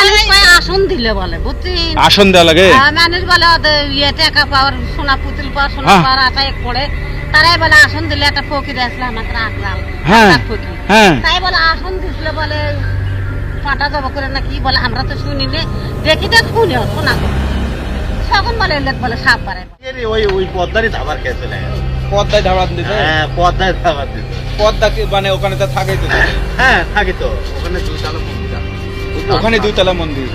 মানুষ কয় আসন দিলে বলে বুঝছিস? আসন দেওয়া লাগে? মানুষ বলে ইয়ে টাকা পাওয়ার সোনা পুতুল পাওয়ার সোনা হ্যাঁ। পাওয়ার আশায় পড়ে। তারাই বলে আসন দিলে একটা ফকির আসলে আমাকে রাখলাম হ্যাঁ। ফকির। হ্যাঁ। তাই বলে আসন দিলে বলে পাটা জবা করে না কি বলে আমরা তো শুনি নে দেখি তো শুনি শোনা তখন বলে এলে বলে সাপ পারে ওই ওই পদ্মারই ধাবার খেয়ে পদ্মায় ধাবাত দিতে? হ্যাঁ পদ্মায় ধাবার দিতে। পদ্মা মানে ওখানে তো থাকেই তো। হ্যাঁ থাকি তো ওখানে। ওখানে দুইতলা মন্দির।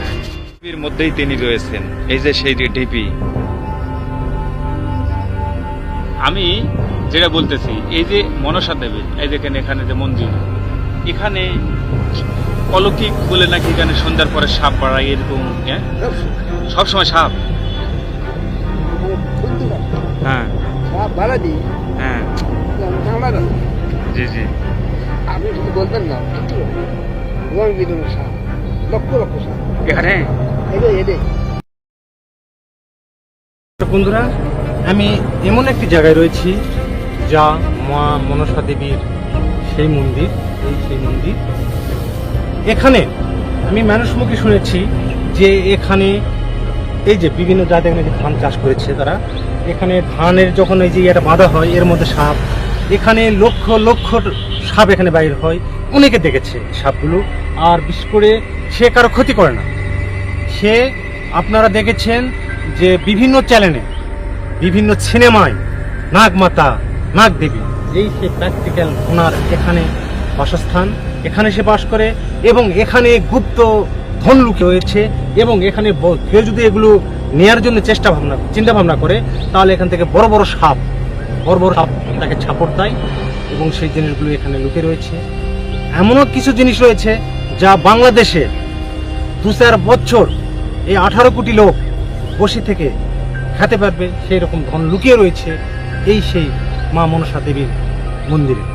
ঢিপির মধ্যেই তিনি রয়েছেন। এই যে সেই ঢিপি আমি যেটা বলতেছি এই যে মনসা দেবী এই দেখেন এখানে যে মন্দির। এখানে অলৌকিক বলে নাকি এখানে সন্ধ্যার পরে সাপ বাড়ায় এরকম হ্যাঁ? সবসময় সাপ। হ্যাঁ। হ্যাঁ। জি জি। আপনি শুধু বলবেন না। সাপ? লক্ষ লক্ষ এখানে? এদের এদের বন্ধুরা আমি এমন একটি জায়গায় রয়েছি যা মা মনসা দেবীর সেই মন্দির এই সেই মন্দির। এখানে আমি মানুষ মুখে শুনেছি যে এখানে এই যে বিভিন্ন জায়গায় এখানে ধান চাষ করেছে তারা। এখানে ধানের যখন এই যে এটা বাঁধা হয় এর মধ্যে সাপ। এখানে লক্ষ লক্ষ সাপ এখানে বাইর হয়। অনেকে দেখেছে সাপগুলো। আর বিশেষ করে সে কারও ক্ষতি করে না। সে আপনারা দেখেছেন যে বিভিন্ন চ্যানেলে বিভিন্ন সিনেমায় নাগমাতা নাগ দেবী এই সে প্র্যাকটিক্যাল ওনার এখানে বাসস্থান, এখানে সে বাস করে এবং এখানে গুপ্ত ধন লুকে রয়েছে এবং এখানে কেউ যদি এগুলো নেয়ার জন্য চেষ্টা ভাবনা, চিন্তা ভাবনা করে, তাহলে এখান থেকে বড় বড় সাপ, বড় বড় সাপ তাকে ছাপড় দেয় এবং সেই জিনিসগুলো এখানে লুকে রয়েছে। এমনও কিছু জিনিস রয়েছে যা বাংলাদেশে দু চার বছর এই আঠারো কোটি লোক বসে থেকে খেতে পারবে সেই রকম ধন লুকিয়ে রয়েছে এই সেই মা মনসা দেবীর মন্দিরে।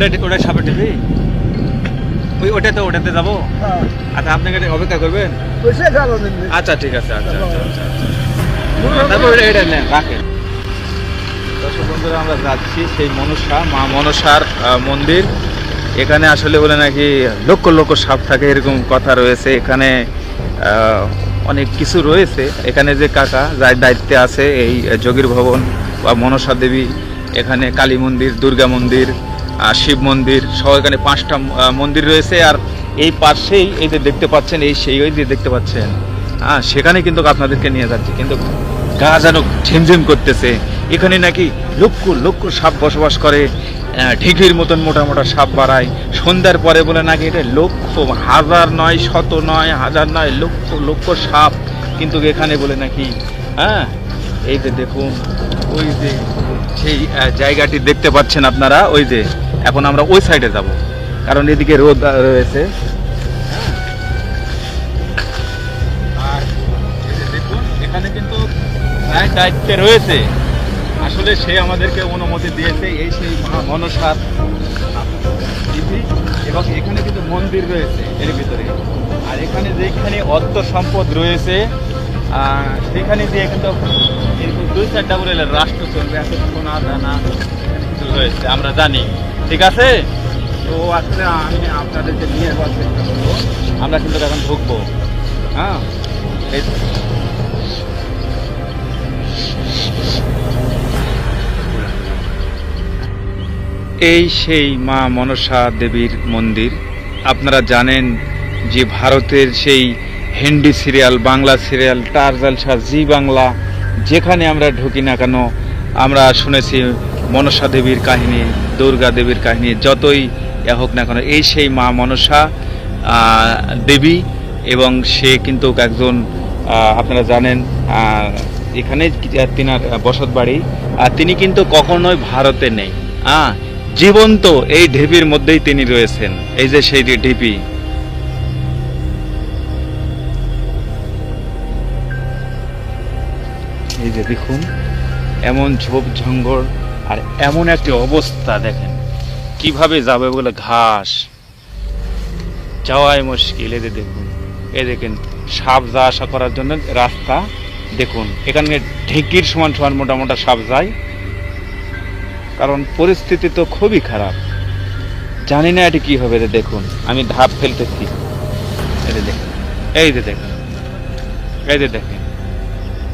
ওটা ওটা সাপে টিভি ওই ওটাতে ওটাতে যাব? আচ্ছা আপনাকে অপেক্ষা করবেন? আচ্ছা ঠিক আছে আচ্ছা আচ্ছা আচ্ছা আচ্ছা। তারপর এটা এটা নেন রাখেন। দর্শক বন্ধুরা আমরা যাচ্ছি সেই মনসা মা মনসার মন্দির। এখানে আসলে বলে নাকি লক্ষ লক্ষ সাপ থাকে এরকম কথা রয়েছে। এখানে অনেক কিছু রয়েছে। এখানে যে কাকা যার দায়িত্বে আছে এই যোগীর ভবন বা মনসা দেবী এখানে কালী মন্দির দুর্গা মন্দির শিব মন্দির, সহ এখানে পাঁচটা মন্দির রয়েছে আর এই পাশেই এই যে দেখতে পাচ্ছেন, এই সেই ওই যে দেখতে পাচ্ছেন। হ্যাঁ সেখানে কিন্তু আপনাদেরকে নিয়ে যাচ্ছি, কিন্তু গা যেন ঝিমঝিম করতেছে। এখানে নাকি লক্ষ লক্ষ সাপ বসবাস করে ঢিঘির মতন মোটা মোটা সাপ বাড়ায়। সন্ধ্যার পরে বলে নাকি এটা লক্ষ, হাজার নয়, শত নয়, হাজার নয়, লক্ষ লক্ষ সাপ। কিন্তু এখানে বলে নাকি হ্যাঁ এই যে দেখুন, ওই যে সেই জায়গাটি দেখতে পাচ্ছেন আপনারা, ওই যে এখন আমরা ওই সাইডে যাব। কারণ এদিকে রোদ রয়েছে। আর দেখুন, এখানে কিন্তু প্রায় দায়িত্বে রয়েছে। আসলে সে আমাদেরকে অনুমতি দিয়েছে, এই সেই মনসার এবং এখানে কিন্তু মন্দির রয়েছে এর ভিতরে। আর এখানে যেখানে অর্থ সম্পদ রয়েছে সেখানে দিয়ে কিন্তু দুই চারটা বলে রাষ্ট্র চলবে এত সোনা দানা রয়েছে, আমরা জানি। ঠিক আছে? তো আসলে আমি আপনাদেরকে নিয়ে যাওয়ার চেষ্টা করব। আমরা কিন্তু এখন ঢুকবো। হ্যাঁ। এই সেই মা মনসা দেবীর মন্দির। আপনারা জানেন যে ভারতের সেই হিন্দি সিরিয়াল বাংলা সিরিয়াল টার্জাল শাহ জি বাংলা যেখানে আমরা ঢুকি না কেন আমরা শুনেছি মনসা দেবীর কাহিনী, দুর্গা দেবীর কাহিনী, যতই হোক না কেন, এই সেই মা মনসা দেবী এবং সে কিন্তু একজন আপনারা জানেন এখানে তিনার বসত বাড়ি। আর তিনি কিন্তু কখনোই ভারতে নেই। হ্যাঁ জীবন্ত এই ঢিপির মধ্যেই তিনি রয়েছেন। এই যে সেই ঢিপি এই যে দেখুন, এমন ঝোপ ঝঙ্গর আর এমন একটি অবস্থা দেখেন। কীভাবে যাবে বলে ঘাস? যাওয়াই মুশকিল। এদের দেখুন, এ দেখেন, সাপ যা আসা করার জন্য রাস্তা। দেখুন, এখানে ঢেঁকির সমান সমান মোটা মোটা সাপ যায়। কারণ পরিস্থিতি তো খুবই খারাপ। জানি না এটি কি হবে। রে দেখুন, আমি ধাপ ফেলতেছি। যে দেখুন, এই যে দেখুন, এই যে দেখেন,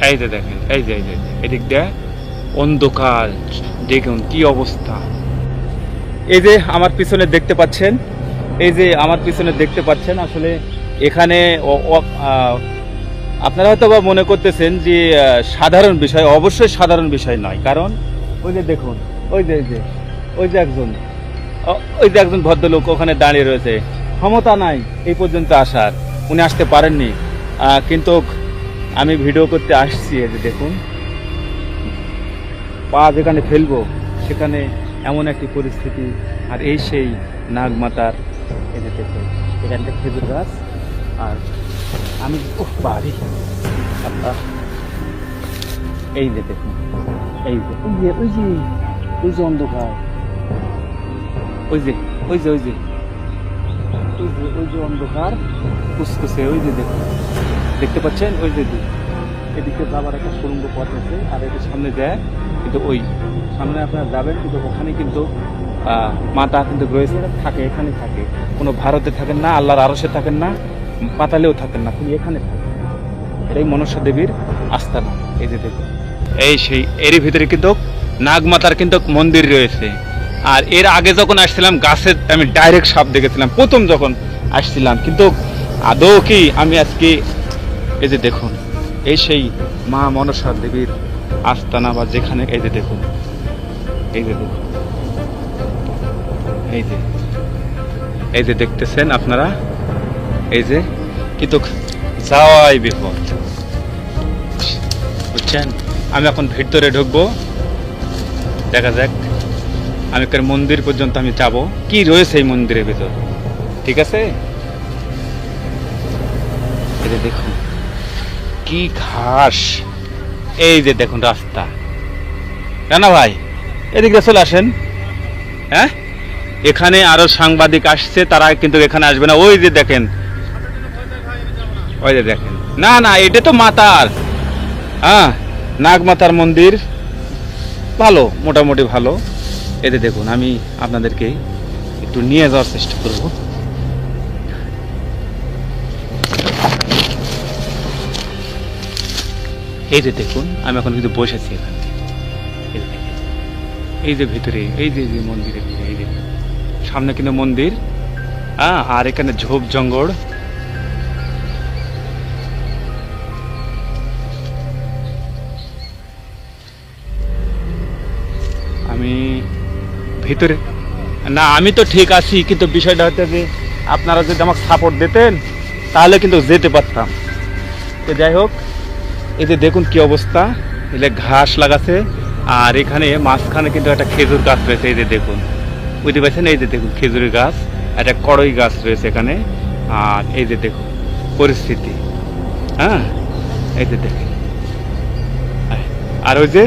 এই যে দেখেন এই যে এই যে, এদিক দিয়ে অন্ধকার। দেখুন কি অবস্থা। এই যে আমার পিছনে দেখতে পাচ্ছেন, এই যে আমার পিছনে দেখতে পাচ্ছেন আসলে এখানে আপনারা হয়তো বা মনে করতেছেন যে সাধারণ বিষয়, অবশ্যই সাধারণ বিষয় নয়। কারণ ওই যে দেখুন, ওই যে যে, ওই যে একজন ওই যে একজন ভদ্রলোক ওখানে দাঁড়িয়ে রয়েছে। ক্ষমতা নাই, এই পর্যন্ত আসার। উনি আসতে পারেননি। কিন্তু আমি ভিডিও করতে আসছি, এই যে দেখুন। পা যেখানে ফেলব সেখানে এমন একটি পরিস্থিতি আর এই সেই নাগমাতার যে দেখুন এখানটা খেজুর গাছ আর আমি উফ বাড়ি। এই যে দেখুন এই যে। ওই যে ওই যে ওই যে অন্ধকার। ওই যে ওই যে ওই যে। ওই যে ওই যে অন্ধকার কুসকুসে ওই যে দেখুন। দেখতে পাচ্ছেন? ওই যে দিক এদিকে যাবার একটা সুরঙ্গ পথ আছে, আর এটার সামনে যায় কিন্তু ওই সামনে আপনারা যাবেন, কিন্তু ওখানে কিন্তু মাতা কিন্তু রয়েছে, থাকে, এখানে থাকে। কোনো ভারতে থাকেন না, আল্লাহর আরসে থাকেন না, পাতালেও থাকেন না তিনি এখানে থাকেন এটাই মনসা দেবীর আস্থানা, এই যে দেখুন। এই সেই, এরই ভিতরে কিন্তু নাগমাতার কিন্তু মন্দির রয়েছে। আর এর আগে যখন আসছিলাম গাছে আমি ডাইরেক্ট সাপ দেখেছিলাম, প্রথম যখন আসছিলাম, কিন্তু আদৌ কি আমি আজকে, এই যে দেখুন এই সেই মা মনসা দেবীর আস্তানা বা যেখানে, এই যে দেখুন, এই যে দেখুন, এই যে এই যে দেখতেছেন আপনারা, এই যে কিন্তু যাওয়াই বিপদ। বুঝছেন? আমি এখন ভিতরে ঢুকবো, দেখা যাক, আমি কার মন্দির পর্যন্ত আমি যাব। কি রয়েছে এই মন্দিরের ভিতর? ঠিক আছে? এই যে দেখুন কি ঘাস। এই যে দেখুন রাস্তা। রানা ভাই, এদিকে চলে আসেন। হ্যাঁ? এখানে আরও সাংবাদিক আসছে, তারা কিন্তু এখানে আসবে না। ওই যে দেখেন। ওই যে দেখেন। না না, এটা তো মাতার হ্যাঁ নাগমাতার মন্দির। ভালো, মোটামুটি ভালো। এতে দেখুন, আমি আপনাদেরকে একটু নিয়ে যাওয়ার চেষ্টা করব। এই যে দেখুন, আমি এখন কিন্তু বসেছি এখানে এই যে ভিতরে, এই যে যে মন্দিরের এই যে। সামনে কিন্তু মন্দির হ্যাঁ আর এখানে ঝোপ জঙ্গল। আমি ভিতরে, না, আমি তো ঠিক আছি, কিন্তু বিষয়টা হচ্ছে যে আপনারা যদি আমাকে সাপোর্ট দিতেন, তাহলে কিন্তু যেতে পারতাম। তো যাই হোক এই যে দেখুন কি অবস্থা। এলে ঘাস লাগাছে, আর এখানে মাঝখানে কিন্তু একটা খেজুর গাছ রয়েছে, এই যে দেখুন। বুঝতে পারছেন? এই যে দেখুন খেজুরের গাছ, একটা কড়ই গাছ রয়েছে এখানে। আর এই যে দেখুন, পরিস্থিতি। হ্যাঁ? এই যে দেখেন। আর ওই যে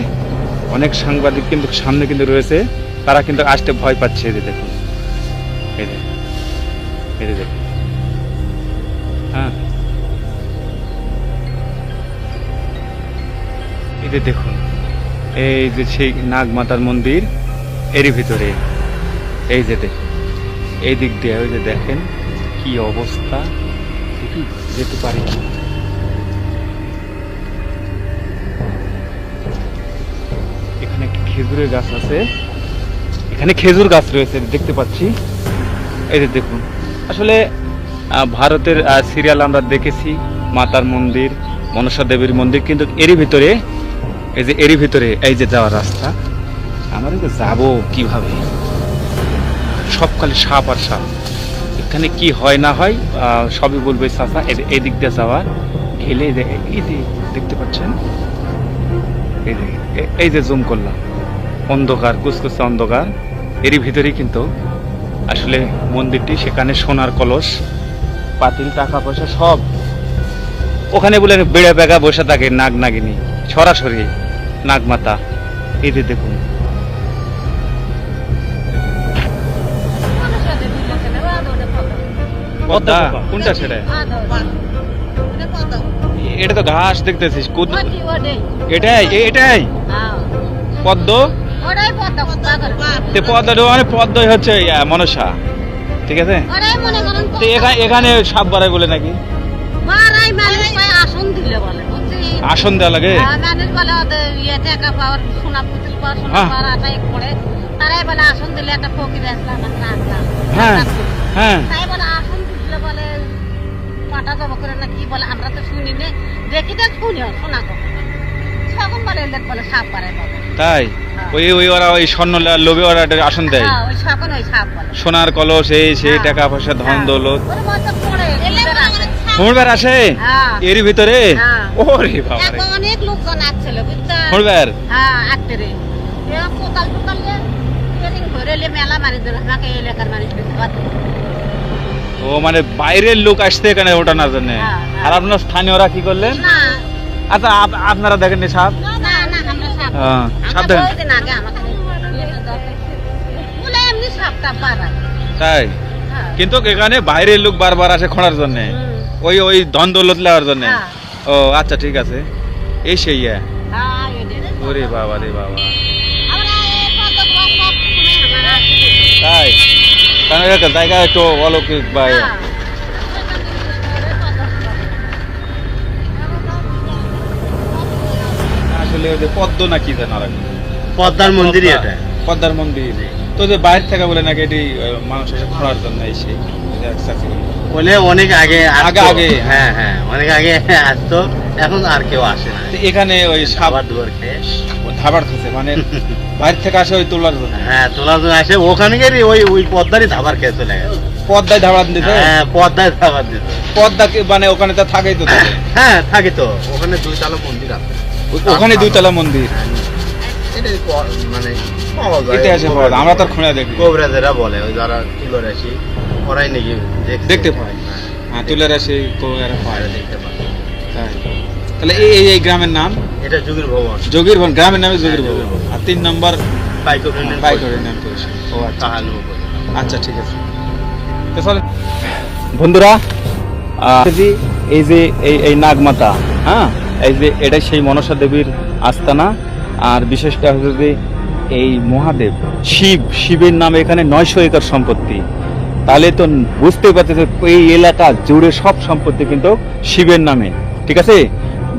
অনেক সাংবাদিক কিন্তু সামনে কিন্তু রয়েছে, তারা কিন্তু আসতে ভয় পাচ্ছে, এই যে দেখুন। এই যে এই যে দেখুন। হ্যাঁ? এই দেখুন। এই যে সেই নাগমাতার মন্দির, এরই ভিতরে। এই যে দেখুন, এই দিক দিয়ে ওই যে দেখেন কি অবস্থা। যেতে পারি এখানে একটি খেজুরের গাছ আছে। এখানে খেজুর গাছ রয়েছে দেখতে পাচ্ছি। এই যে দেখুন, আসলে ভারতের সিরিয়াল আমরা দেখেছি, মাতার মন্দির, মনসা দেবীর মন্দির, কিন্তু এরই ভিতরে এই যে এরই ভিতরে এই যে যাওয়ার রাস্তা, আমরা তো যাব কীভাবে? সবকালে সাপ আর সাপ। এখানে কি হয় না হয় সবই বলবে চাষা এদিক দিয়ে যাওয়ার এলে এই যে- দেখতে পাচ্ছেন? এই যে এই যে জুম করলাম। অন্ধকার কুচকুচে অন্ধকার। এরই ভিতরেই কিন্তু আসলে মন্দিরটি, সেখানে সোনার কলস, পাতিল, টাকা পয়সা সব। ওখানে বলে বেড়ে বেগা বসে থাকে নাগ নাগিনী সরাসরি নাগমাতা এই যে দেখুন। পদ্মা। কোনটা সেটা এটা তো ঘাস দেখতেছিস এটাই এটাই। পদ্ম? পদ্মা, মানে পদ্মই হচ্ছে মনসা। ঠিক আছে? এখানে সাপ বাড়ায় বলে নাকি? আসন দেওয়া লাগে? হ্যাঁ, বলে ইয়ে টাকা পাওয়ার সোনা পুতুল পাওয়ার সোনা হ্যাঁ। পাওয়ার আটাই করে তারাই বলে আসন দিলে একটা ফকির আসলাম হ্যাঁ হ্যাঁ। তাই বলে আসন দিলে বলে পাটা জব করে না কি বলে আমরা তো শুনি নে। দেখি তো শুনি শোনা তখন বলে এলেক বলে সাপ পারে তাই? ওই ওই ওরা ওই স্বর্ণ লোভে ওরা আসন দেয়। হ্যাঁ ওই সকন ওই সাপ বলে। সোনার কলস এই সেই। টাকা পয়সা ধন। দৌলত। আসে। হ্যাঁ। এরই ভিতরে? হ্যাঁ। ওরে বাবা এখন অনেক লোকজন আসছিল হ্যাঁ কোতাল মেলা আমাকে এলাকার মানুষ ও মানে বাইরের লোক আসতে এখানে ওঠানোর জন্য? হ্যাঁ, হ্যাঁ। আর আপনার স্থানীয়রা কি করলেন? না। আচ্ছা আপ- আপনারা দেখেননি সাপ? না না আমরা সাপ হ্যাঁ, দেখেন। তাই। কিন্তু এখানে বাইরের লোক বারবার আসে খোঁড়ার জন্য। ওই ওই ধন দৌলত নেওয়ার জন্য। ও আচ্ছা ঠিক আছে। এই সেই। হ্যাঁ, ওরে বাবা রে বাবা। এই। তাই? কারণ জায়গা একটু অলৌকিক বা। আসলে ওই যে পদ্ম না কি জানা পদ্মার মন্দিরই এটা। পদ্মার মন্দির। তো যে বাইরে থেকে বলে নাকি এটি মানুষের খোঁড়ার জন্য এসে। বলে অনেক আগে আগে, আগে। হ্যাঁ হ্যাঁ অনেক আগে আসতো। এখন আর কেউ আসে না। এখানে ওই খাবার দুয়ার খেয়ে থাকে মানে বাইরে থেকে আসে ওই তোলার জন্য হ্যাঁ তোলার জন্য আসে ওখানে গিয়ে ওই ওই পদ্মারই ধাবার খেয়ে চলে গেছে। পদ্মায় ধাবার দিতে? হ্যাঁ পদ্মায় ধাবার দিত। পদ্মা মানে ওখানে তো থাকেই তো হ্যাঁ থাকে তো। ওখানে দুই তালা মন্দির আছে। ওখানে মন্দির। মানে পাওয়া যায়। ইতিহাসে পাওয়া যায়। আমরা তো খুঁড়ে দেখি। কবিরাজেরা বলে ওই যারা তুলো রাশি ওরাই নাকি। দেখতে পায়। হ্যাঁ, হ্যাঁ তুলার আসে তো এরা পায়। দেখতে পায়। তাই। তাহলে এই এই- গ্রামের নাম? এটা যুগের ভবন। যোগীর ভবন গ্রামের নামে যোগীর হ্যাঁ, ভবন। আর তিন নম্বর বাইক বাইকের ও আচ্ছা আচ্ছা। ঠিক আছে। তো চলেন। বন্ধুরা এই যে এই এই নাগমাতা হ্যাঁ? এই যে এটাই সেই মনসা দেবীর আস্তানা। আর বিশেষটা হচ্ছে যে এই মহাদেব শিব শিবের নামে এখানে নয়শো একর সম্পত্তি। তাহলে তো বুঝতে পারছে যে এই এলাকা জুড়ে সব সম্পত্তি কিন্তু শিবের নামে। ঠিক আছে?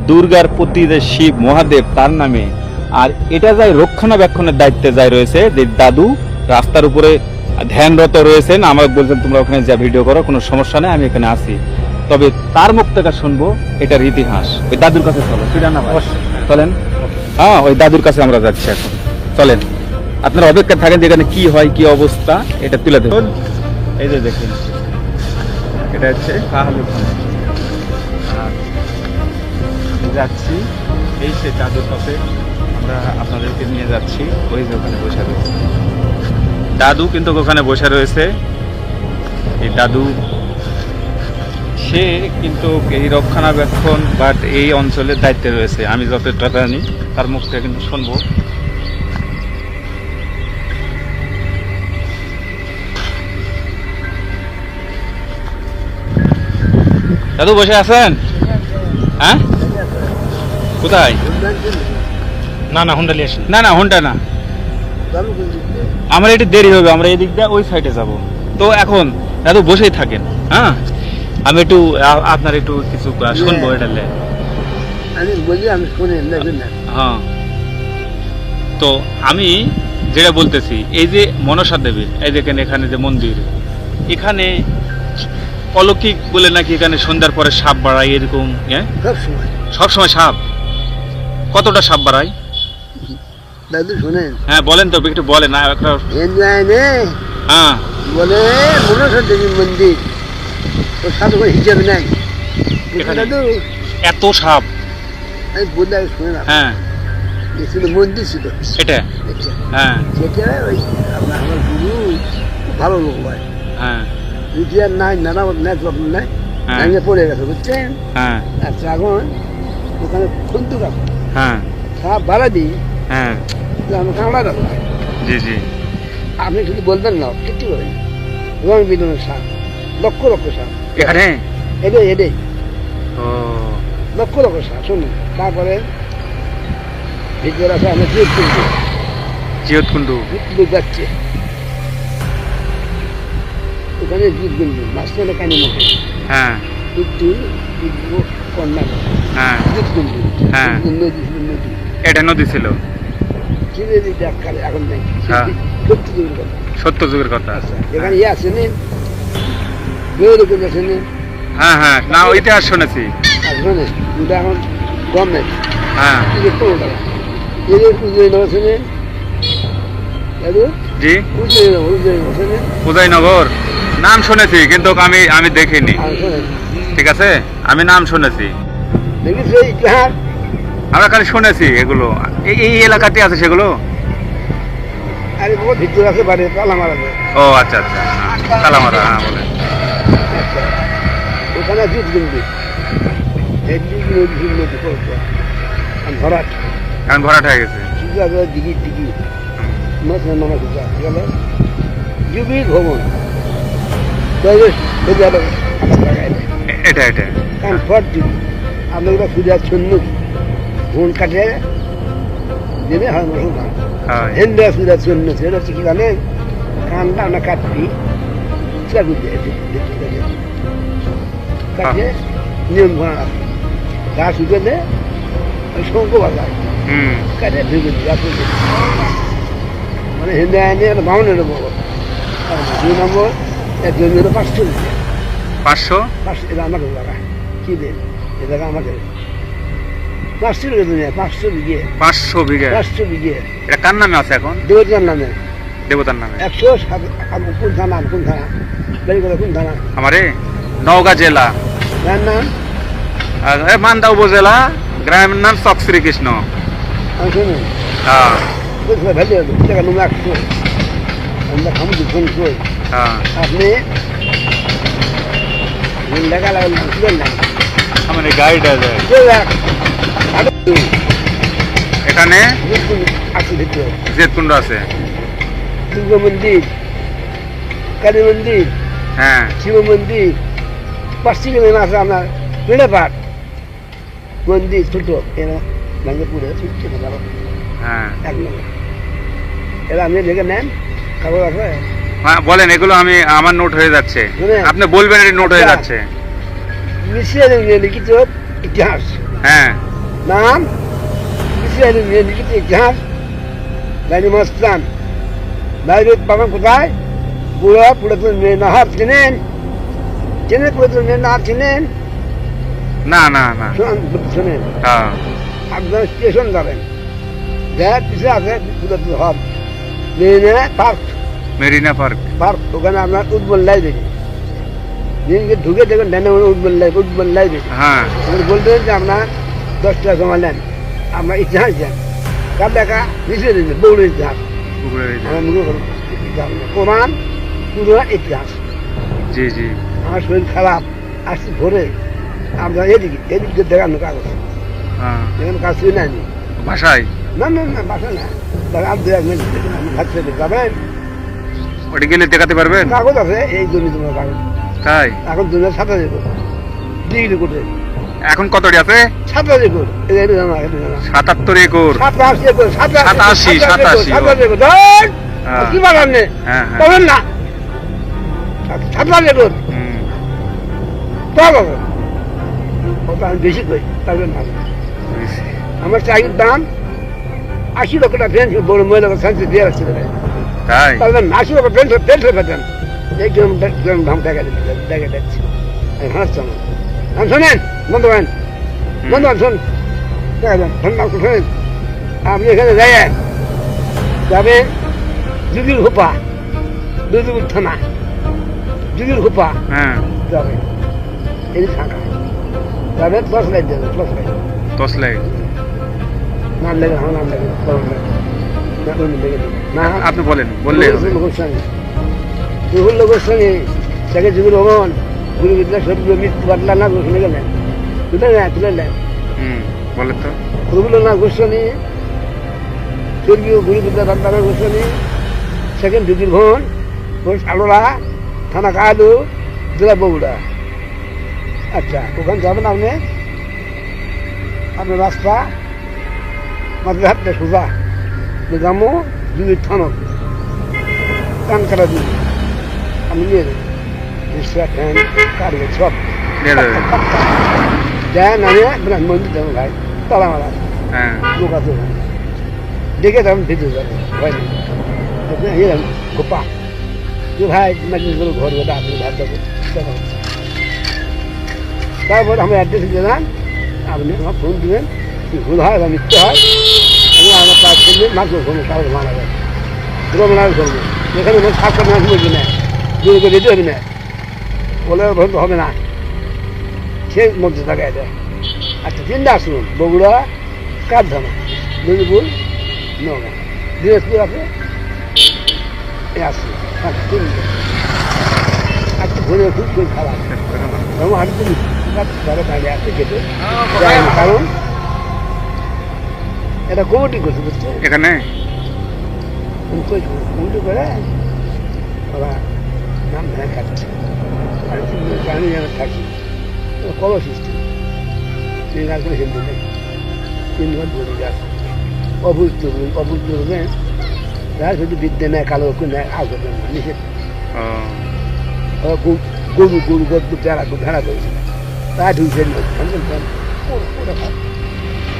দুর্গার প্রতি যে শিব মহাদেব তার নামে। আর এটা যায় রক্ষণাবেক্ষণের দায়িত্বে যায় রয়েছে যে দাদু রাস্তার উপরে ধ্যানরত রয়েছেন। আমাকে বলছেন তোমরা ওখানে যা ভিডিও করো কোনো সমস্যা নেই আমি এখানে আসি তবে তার মুখ থেকে শুনব এটার ইতিহাস। ওই দাদুর কাছে চলো। চলেন। হ্যাঁ ওই দাদুর কাছে আমরা যাচ্ছি এখন। চলেন। আপনারা অপেক্ষা থাকেন যে এখানে কি হয় কি অবস্থা এটা তুলে দেখুন এই যে দেখুন, এটা হচ্ছে কাহালু আর যাচ্ছি, এই সে দাদুর কাছে আমরা আপনাদেরকে নিয়ে যাচ্ছি, ওই যে ওখানে বসে রয়েছে। দাদু কিন্তু ওখানে বসে রয়েছে। এই দাদু, সে কিন্তু এই রক্ষণাবেক্ষণ বাট এই অঞ্চলের দায়িত্বে রয়েছে। আমি যতটা জানি, তার মুখ থেকে কিন্তু শুনব। দাদু বসে আছেন? হ্যাঁ? কোথায়? না না হুন্ডালি আসেন না না হোন্ডা না। আমার একটু দেরি হবে আমরা এদিক দিয়ে ওই সাইডে যাব। তো এখন দাদু বসেই থাকেন হ্যাঁ? আমি একটু আপনার একটু কিছু শুনব এটা লে। আমি বলি হ্যাঁ। তো আমি যেটা বলতেছি এই যে মনসা দেবীর এই দেখেন এখানে যে মন্দির এখানে অলৌকিক বলে নাকি এখানে সন্ধ্যার পরে সাপ বাড়ায় এরকম হ্যাঁ? সব সময়। সবসময় সাপ? কতটা সাপ বাড়ায়? দাদু শোনেন। হ্যাঁ বলেন তো একটু বলেন একটা হ্যাঁ। বলে মনসা দেবী মন্দির। ওর সাথে কোনো হিসাব নাই? দাদু এত সাপ। আমি শুনে না। হ্যাঁ। ছিল মন্দির ছিল। এটা? হ্যাঁ। সেটা ওই আপনার আমার গুরু ভালো লোক হ্যাঁ। যদি নাই নানা প্রবলেম নাই হ্যাঁ। ভেঙে পড়ে গেছে বুঝছেন? হ্যাঁ। আর ড্রাগন ওখানে খুলতু রাখো হ্যাঁ। সাপ ভাড়া দিই হ্যাঁ। আমি কামড়া রাখব জি জি। আপনি শুধু বলবেন না কিচ্ছু করেন রং বিদনের সাপ লক্ষ লক্ষ সাপ এখানে? এটাই এটাই ও। লক্ষ লক্ষ সাপ শুনুন। তারপরে ভিতরে আছে আমরা জিপ কিন্তু জিয়ত কুন্ডু যাচ্ছে। ওখানে জিপ কিন্তু মাঝখানে কানি মুখে। হ্যাঁ। একটু কন্যা হ্যাঁ। কিন্তু হ্যাঁ। নদী নদী এটা নদী ছিল। এখন নেই। হ্যাঁ। সত্যি কথা। সত্য যুগের কথা। এখানে ইয়ে আছে নে? বেরো করে আছে নে? হ্যাঁ হ্যাঁ। না ইতিহাস শুনেছি। ওটা এখন গভর্নমেন্ট হ্যাঁ। আছে জি। আছে উদয়নগর। নাম শুনেছি কিন্তু আমি আমি দেখিনি। ঠিক আছে? আমি নাম শুনেছি। আমরা খালি শুনেছি এগুলো। এই এলাকাতে আছে সেগুলো? ও আচ্ছা আচ্ছা। কালামারা হ্যাঁ বলে আচ্ছা। ওখানে এখন ভরাট হয়ে গেছে। দিঘি দিঘি মাছ এটা এটা। ফট দিবি আমরা সুজা শূন্য ফোন কাটে দেবে হয় হয়। হেন্দা সুজা শূন্য সেটা হচ্ছে কি জানেন? কানটা আমরা কাটবি কাটে নিয়ম করা রাখবি গা সুজে দে বাজায় কাটে ভেবে দিই আপনি মানে হিন্দু আইনে বাউনের বড়। দুই নম্বর এর জমি পাঁচশো। পাঁচশো? পাঁচশো এটা আমাদের কি দেন? এ জায়গা আমাদের পাঁচশো বিঘে দুনিয়া পাঁচশো বিঘে। পাঁচশো বিঘা? পাঁচশো বিঘে। এটা কার নামে আছে এখন? দেবতার নামে। দেবতার নামে? একশো সাত কোন থানা কোন থানা? কোন থানা? আমারে? নওগাঁ জেলা। যার নাম? এ মান্দা উপজেলা। গ্রামের নাম চক শ্রীকৃষ্ণ হ্যাঁ। বুঝলে ভেলে টাকা নুমে একশো। আমরা খামু দুজন হ্যাঁ। আপনি লেখা লাগলেন না। আমার গাইড আছে এখানে জেতকুণ্ড আছে। দুর্গা মন্দির কালী মন্দির হ্যাঁ। শিব মন্দির পশ্চিমে আছে আপনার পেড়েপাট মন্দির ছোট এরা ভাঙে পুরে ছুটছে না হ্যাঁ। এক নম্বর। এরা আপনি দেখে নেন কাগজ আছে। হ্যাঁ বলেন এগুলো আমি আমার নোট হয়ে যাচ্ছে। আপনি বলবেন এটা নোট হয়ে। যাচ্ছে। লিখিত ইতিহাস। হ্যাঁ। নাম? লিখিত ইতিহাস। বাইরে মস্তান। বাইরে পাবেন কোথায়? পুরো পুরাতন মেয়ে নাহার চিনেন। চেনেন পুরাতন মেয়ে নাহার চিনেন। না না না। শোন- শোনেন। হ্যাঁ। আপনার স্টেশন যাবেন। দেখ পিছিয়ে আছে পুরাতন হব পার্ক। মেরিনা পার্ক। পার্ক ওখানে আপনার উদ্বল লাইব্রেরি। দিনকে ঢুকে দেখবেন ডানে উদ্বল লাইব্রেরি উদ্বল লাইব্রেরি। হ্যাঁ। বলবেন যে আপনার দশ টাকা জমা নেন আমরা ইতিহাস দেন কার দেখা মিশিয়ে দিন বৌড় ইতিহাস। আমার কোরআন পুরো ইতিহাস। জি জি। আমার শরীর খারাপ আসছি ভোরে। আপনার এদিকে এদিকে দেখানো কাগজ। হ্যাঁ। এখানে কাজ শুনে নেয়নি। ভাষায় না না না বাসা না। আর দু এক মিনিট খেতে যাবেন। ওটা গেলে দেখাতে পারবেন? কাগজ আছে এই জমি তোমার কাগজ। তাই? এখন দুনিয়া সাতাশ একর ডিগ্রি কোটে এখন কতটি আছে? সাতাশ একর। সাতাত্তর একর। সাতাশ একর সাতাশি! হ্যাঁ। কি বাগান নে হ্যাঁ হ্যাঁ। পাবেন না। সাত- সাতাশ একর হুম। আমি বেশি করি পাবেন না আমার চাকরির দাম আশি লক্ষ টাকা বড় মহিলা দিয়ে রাখছে তাই? পাবেন না আশি লক্ষ পেনশন পেনশন পেতেন এই গ্রাম গ্রাম দাম দেখা দিচ্ছে দেখা দিচ্ছে। আমি হাসতাম আমি শোনেন বন্ধু ভাই বন্ধু ভাই শোন। দেখা যান ঠান্ডা শোনেন। আপনি এখানে যাবেন যুগির হোপা। দুদুপুর থানা যুগির হোপা। হ্যাঁ। যাবে। এই থানা তবে দশ লাইট দেবে দশ লাইট। দশ লাইট। নাম লেগে আমার নাম লেগে না না। না আপনি বলেন বললে রুহুল রুহুল গোস্বামী তাকে গুরু বিদ্যা সবগুলো মৃত্যু বাদলা না গেলেন তুলে নেয় তুলে বলেন তো। রঘুনাথ গোস্বামী স্বর্গীয় গুরুবিদ্যা দত্তানা গোস্বামী সেকেন্ড জ্যোতির ভবন ঘোষ আলোরা থানা কালু জেলা বগুড়া। আচ্ছা ওখানে যাবেন আপনি আপনার রাস্তা মাঝে হাতটা সোজা। যাব দুই থানক কান কাটা দিন আমি নিয়ে দেবো রিক্সা ফ্যান কাটবে সব। দেবে দেয় ব্রাহ্মণ মন্দির যাব ভাই। তালা মারা। হ্যাঁ। লোক আছে দেখে তখন ভিতরে যাবে ভয় নেই। গোপা যে ভাই করে ঘর বেটা আপনি ভাত দেবো। তারপর আমি অ্যাড্রেস দিলাম আপনি আমার ফোন দিবেন। কি ভুল হয় বা মিথ্যে হয়? আমি আমার কাজ হবে না বলে হবে না সে মধ্যে জায়গায় দেয় আচ্ছা তিনটা আসুন বগুড়া কাঠধামা মেদিনীপুর নগা দিনাজপুর আছে আসুন আচ্ছা তিনটে আচ্ছা ঘুরে খুব খুব খারাপ আছে গেটে যাই না, কারণ এটা কমিটি করছে বুঝছ? এখানে? কমিটি করে ওরা নাম ধ্যান খাচ্ছে। আর জানি যেন থাকি কল সিস্টেম তিন লাখ করে হিন্দু নেই। তিন ঘর ধরে যাচ্ছে অবুঝ করবেন অবুঝ করবেন তার শুধু বিদ্যে নেয় কালো নেয় আগত নিষেধ ও। গরু গরু গরু ভেড়া ভেড়া করেছে তা? ঢুকছে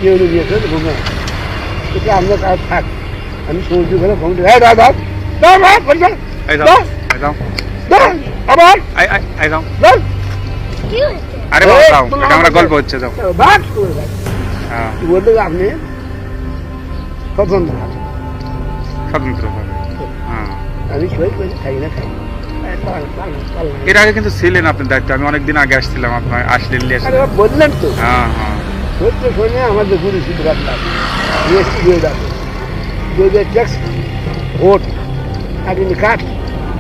কেউ দিয়েছে ঘুমে এটা আমরা কাজ থাক। আমি সমুদ্র হ্যাঁ দাদা দাদা দাদা এই যাও এই যাও আবার। আই আই আই যাও দাও। আরে বাবা যাও এটা আমরা গল্প হচ্ছে যাও বাদ করে দেয় হ্যাঁ। বলতে আপনি? স্বতন্ত্র স্বতন্ত্র হ্যাঁ। আমি সই করে খাই না খাই এই পালন, পালন, পালন। এর আগে কিন্তু ছিলেন আপনার দায়িত্ব। আমি অনেকদিন আগে আসছিলাম আপনার আসলেন বললেন তো। হ্যাঁ হ্যাঁ। সত্য শুনে আমাদের গুরু শুধু যাবে দুই হাজার ট্যাক্স ভোট আগে কাঠ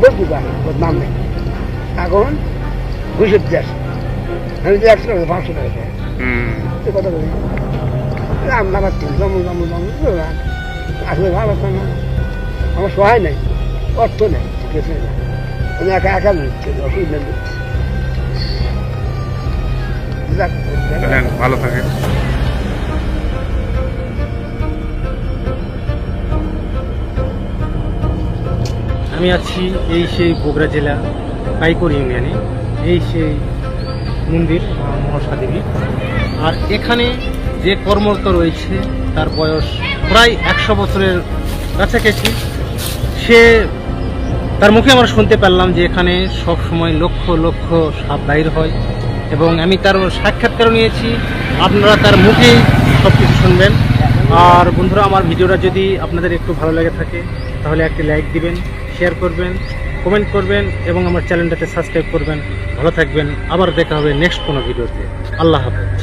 বলতে পারে ওর নাম নেই এখন ঘুষের দেশ আমি যে একশো টাকা পাঁচশো টাকা সে কথা বলি রান্না পাচ্ছি যেমন যেমন যেমন আসলে ভালো আছে না আমার সহায় নেই অর্থ নেই কিছু নেই আমি একা একা নিচ্ছি অসুবিধা নেই ভালো থাকেন। আমি আছি এই সেই বগুড়া জেলা পাইকর ইউনিয়নে, এই সেই মন্দির মনসা দেবী। আর এখানে যে কর্মরত রয়েছে, তার বয়স প্রায় একশো বছরের কাছাকাছি, সে তার মুখে আমরা শুনতে পারলাম যে এখানে সব সময় লক্ষ লক্ষ সাপ বাইর হয় এবং আমি তার সাক্ষাৎকার নিয়েছি। আপনারা তার মুখেই সব কিছু শুনবেন। আর বন্ধুরা, আমার ভিডিওটা যদি আপনাদের একটু ভালো লেগে থাকে, তাহলে একটি লাইক দিবেন। শেয়ার করবেন কমেন্ট করবেন এবং আমার চ্যানেলটাতে সাবস্ক্রাইব করবেন। ভালো থাকবেন, আবার দেখা হবে নেক্সট কোনো ভিডিওতে আল্লাহ হাফেজ।